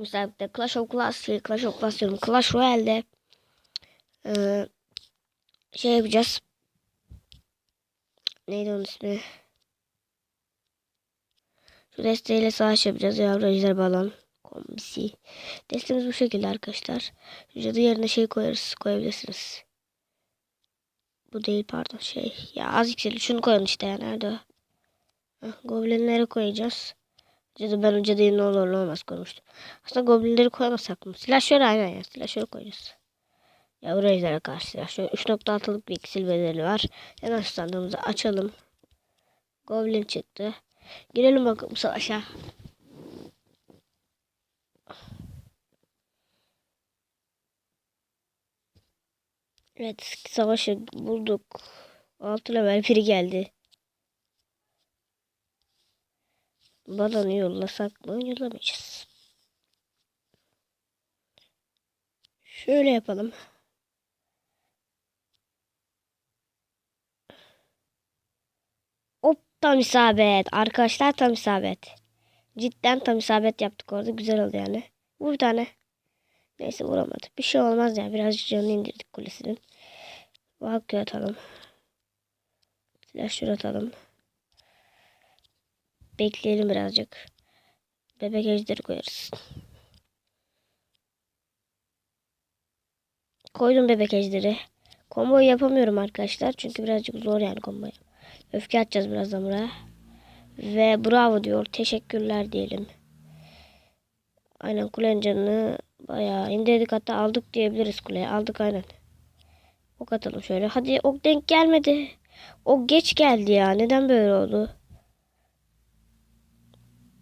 De Clash of Clans, Clash of Clans diyorum. Clash Royale'de eee, şey yapacağız. Neydi onun ismi? Şu desteğiyle savaş yapacağız. Yavru ejder balon kombisi. Destemiz bu şekilde arkadaşlar. Cadı yerine şey koyarız. Koyabilirsiniz. Bu değil pardon şey. Ya az yükseldi. Şunu koyun işte ya. Nerede o? Heh, Goblinleri koyacağız. Cadı ben o cadıyı ne olur ne olmaz koymuştum. Aslında goblinleri koymasak mı? Silahşörü aynen ya. Silahşörü koyacağız. Yavru ejdere karşı silahşör. 3.6'lık bir iksil bedeli var. Hemen standımızı açalım. Goblin çıktı. Girelim bakalım savaşa. Evet savaşı bulduk. Altı level biri geldi. Balonu yollasak mı? Yollamayacağız. Şöyle yapalım. Hop tam isabet. Arkadaşlar tam isabet. Cidden tam isabet yaptık orada. Güzel oldu yani. Vur bir tane. Neyse vuramadı. Bir şey olmaz ya. Birazcık canını indirdik kulesinin. Valkü atalım. Silahşör atalım. Bekleyelim birazcık. Bebek ejderi koyarız. Koydum bebek ejderi. Komboyu yapamıyorum arkadaşlar. Çünkü birazcık zor yani komboyu. Öfke atacağız birazdan buraya. Ve bravo diyor. Teşekkürler diyelim. Aynen kulenin canını bayağı indirdik hatta aldık diyebiliriz kuleye. Aldık aynen. Ok atalım şöyle. Hadi ok denk gelmedi. Ok geç geldi ya. Neden böyle oldu?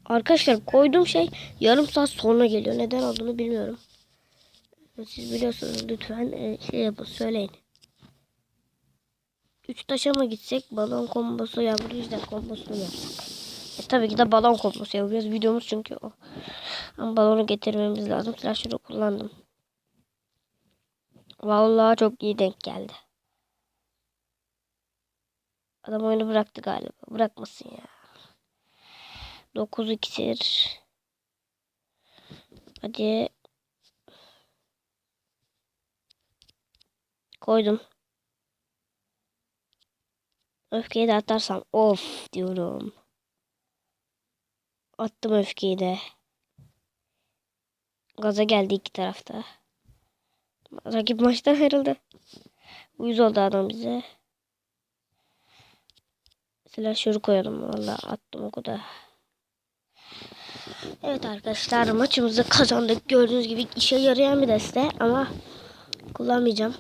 Arkadaşlar koyduğum şey yarım saat sonra geliyor. Neden olduğunu bilmiyorum. Siz biliyorsunuz lütfen e, şey yapın söyleyin. Üç taşa mı gitsek balon kombosu yavru ejder kombosunu yapsak? E, tabii ki de balon kombosu yapacağız. Videomuz çünkü o. Ama balonu getirmemiz lazım. Silahşörü kullandım. Vallahi çok iyi denk geldi. Adam oyunu bıraktı galiba. Bırakmasın ya. 9 iksir. Hadi. Koydum. Öfkeyi de atarsam of diyorum. Attım öfkeyi de. Gaza geldi iki tarafta. Rakip maçtan ayrıldı. Uyuz oldu adam bize. Silahşörü koyalım. Valla attım o kadar. Evet arkadaşlar maçımızı kazandık. Gördüğünüz gibi işe yarayan bir deste ama kullanmayacağım.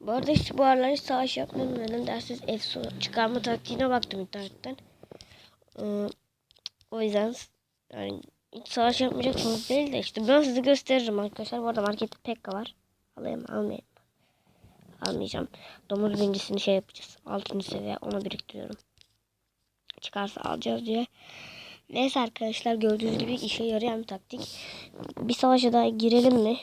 Bu arada hiç bu aralar hiç savaş yapmıyorum. Neden dersiniz EFSO çıkarma taktiğine baktım internetten. Ee, o yüzden yani hiç savaş yapmayacaksınız değil de işte ben size gösteririm arkadaşlar. Bu arada markette pekka var. Alayım almayayım. Almayacağım. Domuz bincisini şey yapacağız. 6. seviye onu biriktiriyorum. Çıkarsa alacağız diye. Neyse arkadaşlar gördüğünüz gibi işe yarayan bir taktik. Bir savaşa daha girelim mi?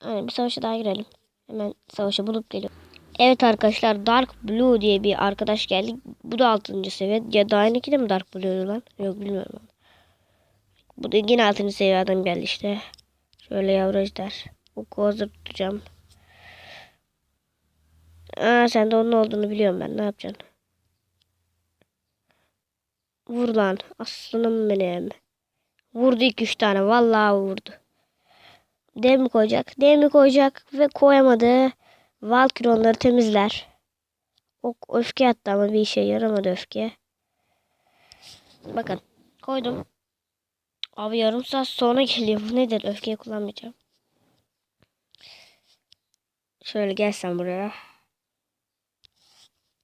Aynen bir savaşa daha girelim. Hemen savaşa bulup geliyorum. Evet arkadaşlar Dark Blue diye bir arkadaş geldi. Bu da 6. seviye. Ya daha yeni de mi Dark Blue'ydu lan? Yok bilmiyorum. Bu da yine 6. seviye adam geldi işte. Şöyle yavru ejder. Oku tutacağım. Aa sen de onun olduğunu biliyorum ben. Ne yapacaksın? Vur lan. Aslanım benim. Vurdu 2-3 tane. Vallahi vurdu. D mi koyacak? D mi koyacak? Ve koyamadı. Valkyrie onları temizler. O öfke attı ama bir işe yaramadı öfke. Bakın. Koydum. Abi yarım saat sonra geliyor. Bu nedir? Öfkeyi kullanmayacağım. Şöyle gelsen buraya.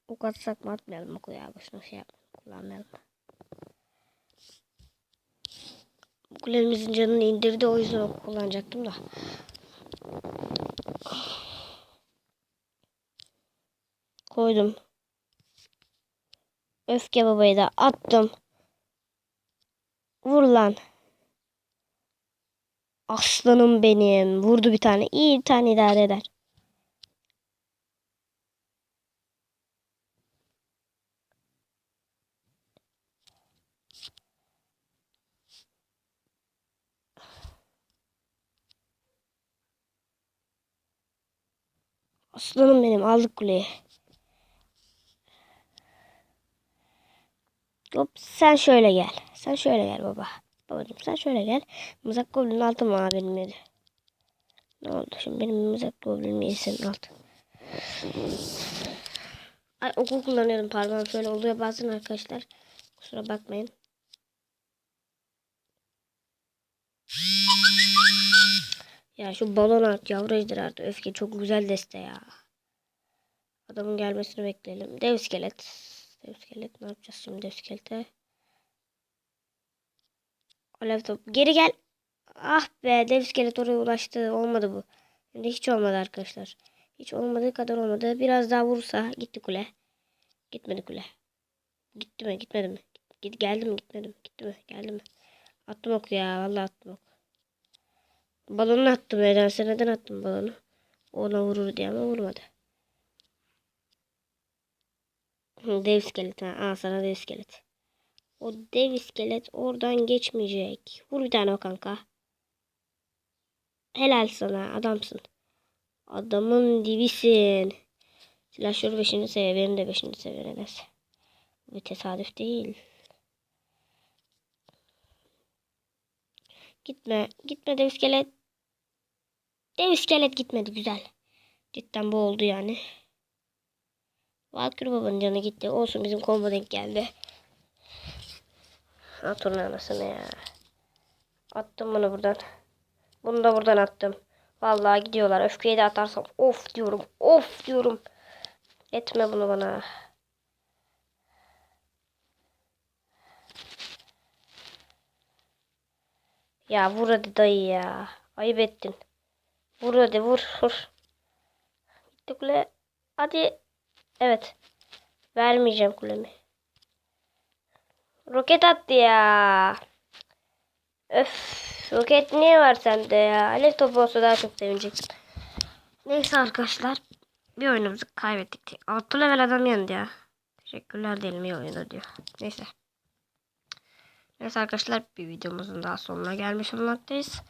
Ok atsak mı atmayalım oku ya. Boşuna şey yapmayalım. Kullanmayalım. Kulemimizin canını indirdi. O yüzden ok kullanacaktım da. Koydum. Öfke babayı da attım. Vur lan. Aslanım benim. Vurdu bir tane. İyi bir tane idare eder. Aslanım benim aldık kuleyi. Hop sen şöyle gel. Sen şöyle gel baba. Babacım sen şöyle gel. Mızrak goblinin altı mı abi yedi? Ne oldu şimdi benim mızrak goblinin yedi senin altı. Ay okul kullanıyorum pardon şöyle oluyor bazen arkadaşlar. Kusura bakmayın. Ya şu balon art yavru ejderha öfke çok güzel deste ya. Adamın gelmesini bekleyelim. Dev iskelet. Dev iskelet ne yapacağız şimdi dev iskelete? Alev top. Geri gel. Ah be dev iskelet oraya ulaştı. Olmadı bu. Şimdi hiç olmadı arkadaşlar. Hiç olmadığı kadar olmadı. Biraz daha vursa gitti kule. Gitmedi kule. Gitti mi? Gitmedi mi? Git, geldi mi? Gitmedi mi? Gitti mi? Geldi mi? Attım ok ya. Vallahi attım ok. Balonu attım nedense. Neden attım balonu? Ona vurur diye ama vurmadı. Dev iskelet. Ha. Al sana dev iskelet. O dev iskelet oradan geçmeyecek. Vur bir tane o kanka. Helal sana. Adamsın. Adamın dibisin. Silahşör 5. seviye. Benim de 5. seviye nedense. Bu tesadüf değil. Gitme. Gitme dev iskelet. Dev iskelet gitmedi. Güzel. Cidden bu oldu yani. Valkyrie babanın canı gitti. Olsun bizim combo denk geldi. At onun anasını ya. Attım bunu buradan. Bunu da buradan attım. Vallahi gidiyorlar. Öfkeyi de atarsam of diyorum. Of diyorum. Etme bunu bana. Ya vur hadi dayı ya. Ayıp ettin. Vur hadi vur. Vur. Gitti kule. Hadi. Evet. Vermeyeceğim kulemi. Roket attı ya. Öf. Roket niye var sende ya? Alev topu olsa daha çok sevinecektim. Neyse arkadaşlar. Bir oyunumuzu kaybettik. 6 level adam yendi ya. Teşekkürler diyelim iyi oynadı diyor. Neyse. Neyse arkadaşlar bir videomuzun daha sonuna gelmiş olmaktayız.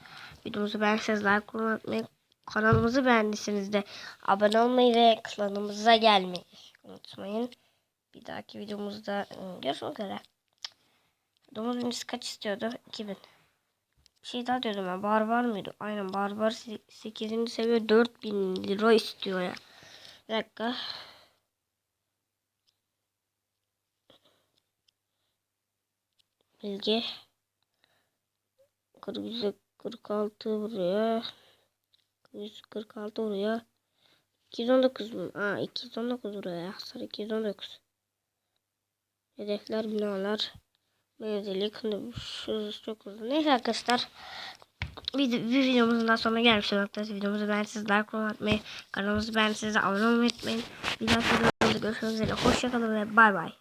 Videomuzu beğendiyseniz like unutmayın. Kanalımızı beğendiyseniz de abone olmayı ve klanımıza gelmeyi unutmayın. Bir dahaki videomuzda ıı, görüşmek üzere. Domuz birincisi kaç istiyordu? 2000. Bir şey daha diyordum ben. Barbar mıydı? Aynen barbar 8. seviye 4000 lira istiyor ya. Bir dakika. Bilgi. 46 vuruyor. 146 vuruyor. 219 mu? Aa 219 vuruyor ya. Hasar 219. Hedefler binalar. Menzili kılıç çok uzun. Neyse arkadaşlar. Bir, bir videomuzun daha sonuna gelmiş olmaktayız. Videomuzu beğendiyseniz like atmayı, kanalımızı beğendiyseniz abone olmayı unutmayın. Bir dahaki videomuzda görüşmek üzere. Hoşçakalın ve bay bay.